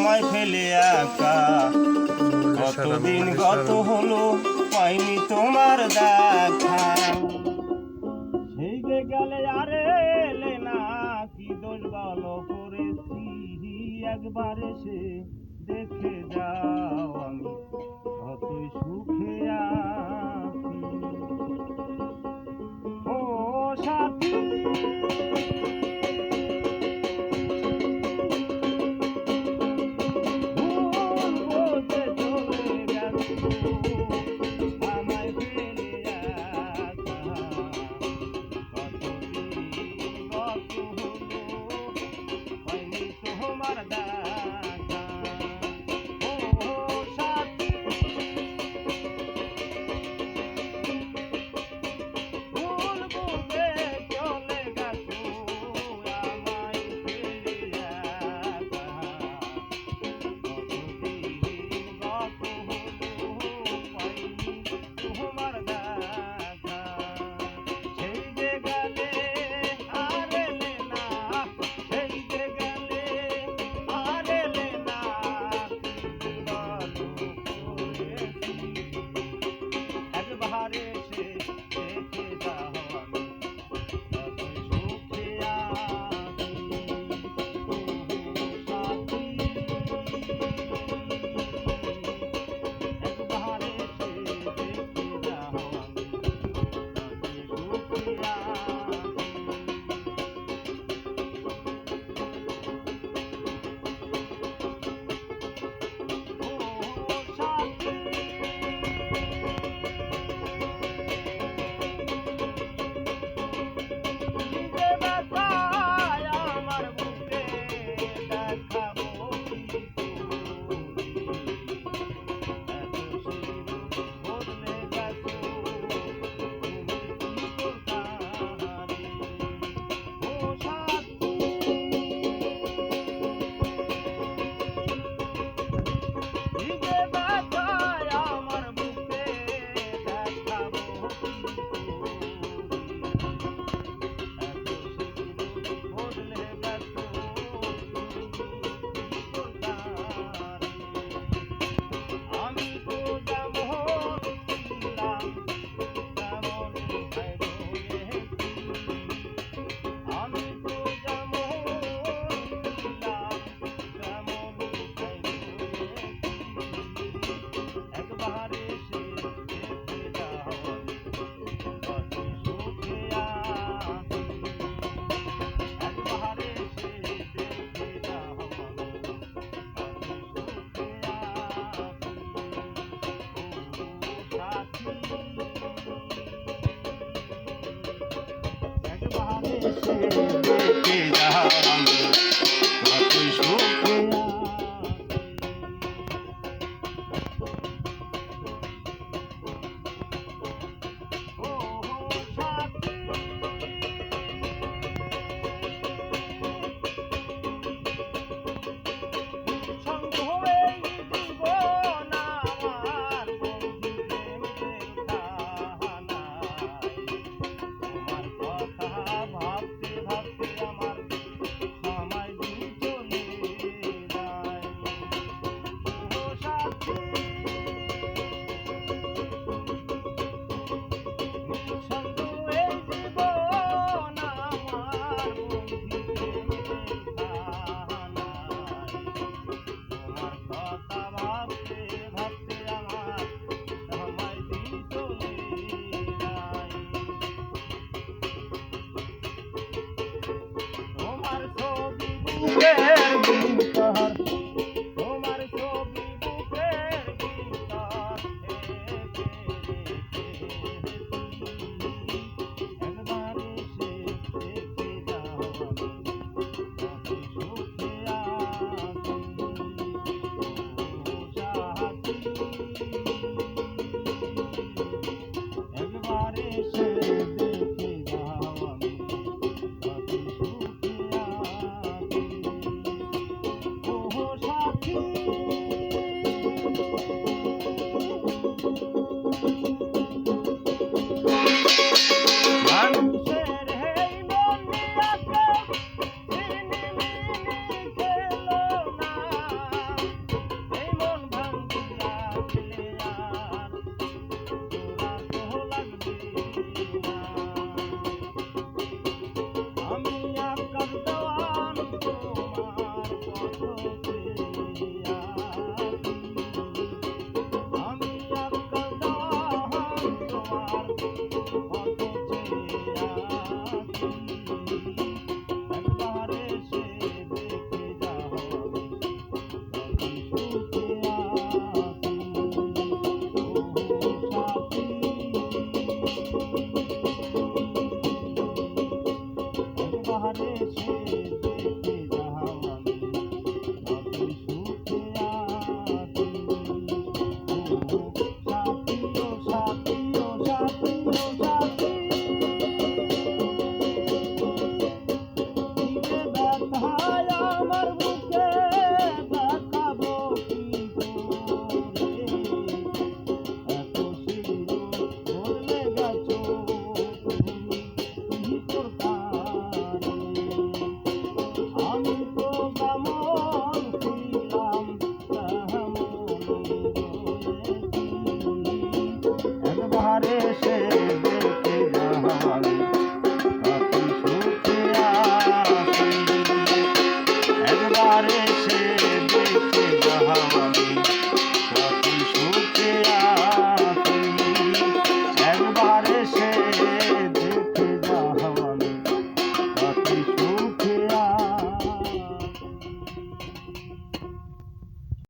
আমায় ফেলে একা। কতদিন গত হলো পাইনি তোমার দেখা। সেই যে গেলে আরে এলে না কি দোষ ভালো করেছি একবার এসে দেখে যাও আমি কতই সুখে আছি। ও সাথী শেষে